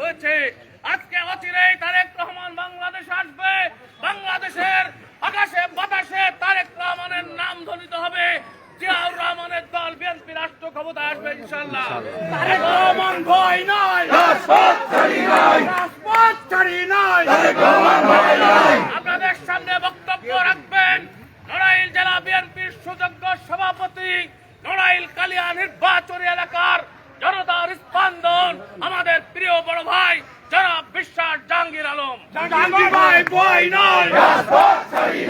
হয়েছে। আজকে অচিরেই তারেক রহমান বাংলাদেশ আসবে। বাংলাদেশের আকাশে বাতাসে তারেক রহমানের নাম ধ্বনিত হবে। জিয়াউর রহমানের দল বিএনপি রাষ্ট্র ক্ষমতায় আসবে ইনশাল্লাহ তারেক রহমান ভয় নয় আপনাদের সামনে বক্তব্য রাখবেন। নড়াইল জেলা বিএনপির সুযোগ্য সভাপতি নড়াইল কালিয়া নির্বাচনী এলাকার বড় ভাই জনাব বিশ্বাস জাহাঙ্গীর আলম। জাহাঙ্গীর ভাই ভয় রাজপথ ছাড়ি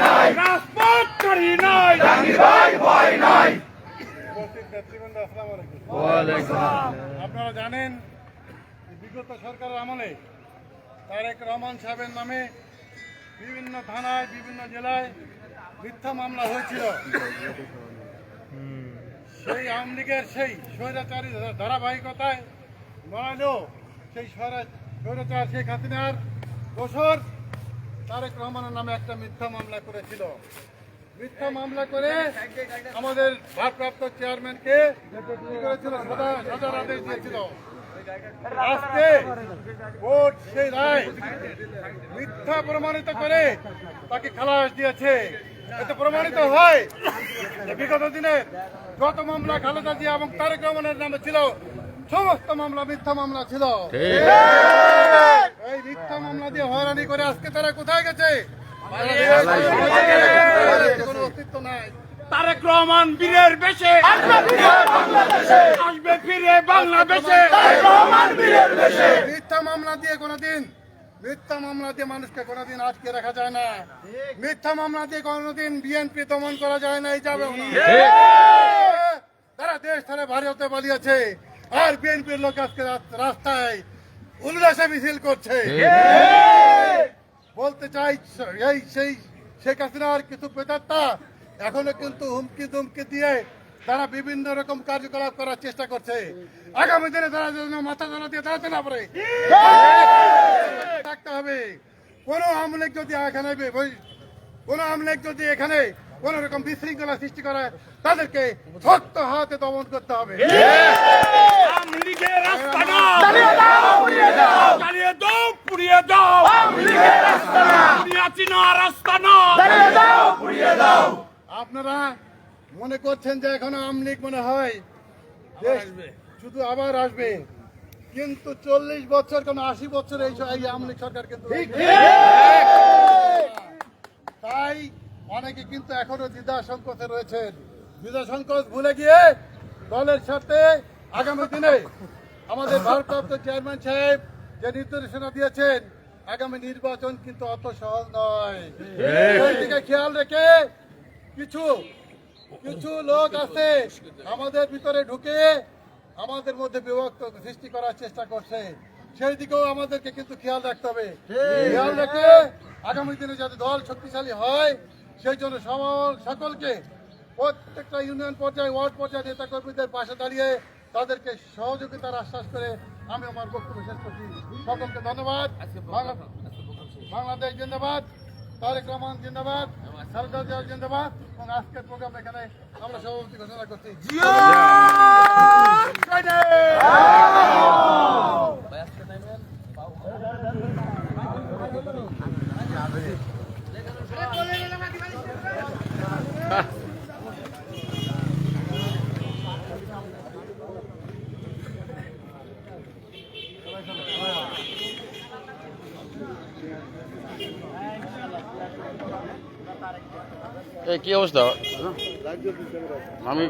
আলাইকুম আপনারা জানেন বিগত সরকারের আমলে তারেক রহমান সাহেবের নামে বিভিন্ন থানায় বিভিন্ন জেলায় মিথ্যা মামলা হয়েছিল। সেই আওয়ামী লীগের সেই স্বৈরাচারী ধারাবাহিকতায় নড়াইলেও শেখ তারেক রহমানের নামে একটা মিথ্যা মামলা করেছিল। মিথ্যা মামলা করে আমাদের ভারপ্রাপ্ত চেয়ারম্যানকে করেছিল? সাজা সাজার আদেশ দিয়েছিল। আজকে কোর্ট সেই রায় মিথ্যা প্রমাণিত করে তাকে খালাস দিয়েছে। এতে প্রমাণিত হয় বিগত দিনে যত মামলা খালেদা জিয়া এবং তারেক রহমানের নামে ছিল সমস্ত মামলা মিথ্যা মামলা ছিল। এই মিথ্যা মামলা দিয়ে হয়রানি করে আজকে তারা কোথায় গেছে? কোনো অস্তিত্ব নাই। তারেক রহমান বীরের বেশে। আসবে ফিরে বাংলাদেশে। মিথ্যা মামলা দিয়ে কোনোদিন মিথ্যা মামলা দিয়ে মানুষকে কোনোদিন আটকে রাখা যায় না। মিথ্যা মামলা দিয়ে কোনোদিন বিএনপি দমন করা যায় না এই যাবে তারা দেশ ছেড়ে ভারতে পালিয়েছে। আর বিএনপির লোক আজকে রাস্তায় উল্লাসে মিছিল করছে। বলতে চাই এই সেই শেখ হাসিনার কিছু প্রেতাত্মা এখনও কিন্তু হুমকি দুমকি দিয়ে তারা বিভিন্ন রকম কার্যকলাপ করার চেষ্টা করছে। আগামী দিনে তারা যেন মাথা ধরা দিয়ে দাঁড়াতে না পারে। থাকতে হবে। কোন আমলেক যদি এখানে কোন আমলেক যদি এখানে কোন রকম বিশৃঙ্খলা সৃষ্টি করে তাদেরকে শক্ত হাতে দমন করতে হবে আওয়ামী লীগের রাস্তা না চালিয়ে দাও পুড়িয়ে দাও চালিয়ে দাও পুড়িয়ে দাও আওয়ামী লীগের রাস্তা না পুড়িয়াছি না রাস্তা না আপনারা মনে করছেন যে এখনও আমলিক মনে হয় শুধু আবার আসবে। কিন্তু চল্লিশ বছর কেন আশি বছর এই এই আমলিক সরকার কিন্তু তাই অনেকে কিন্তু এখনও দ্বিধা সংকোচে রয়েছেন। দ্বিধা সংকোচ ভুলে গিয়ে দলের সাথে আগামী দিনে আমাদের ভারপ্রাপ্ত চেয়ারম্যান সাহেব যে নির্দেশনা দিয়েছেন আগামী নির্বাচন কিন্তু অত সহজ নয়। দিকে খেয়াল রেখে কিছু কিছু লোক আছে আমাদের ভিতরে ঢুকে আমাদের মধ্যে বিভক্ত সৃষ্টি করার চেষ্টা করছে। সেই দিকেও আমাদেরকে কিন্তু খেয়াল রাখতে হবে। খেয়াল রেখে আগামী দিনে যাতে দল শক্তিশালী হয় সেই জন্য সকলকে প্রত্যেকটা ইউনিয়ন পর্যায়ে ওয়ার্ড পর্যায়ে নেতা কর্মীদের পাশে দাঁড়িয়ে তাদেরকে সহযোগিতার আশ্বাস করে আমি আমার বক্তব্য শেষ করছি। সকলকে ধন্যবাদ। বাংলা- বাংলাদেশ জিন্দাবাদ তারেক রহমান জিন্দাবাদ জিয়া জিন্দাবাদ এবং আজকের প্রোগ্রাম এখানে আমরা সভাপতি ঘোষণা করছি। কি অবস্থা? আমি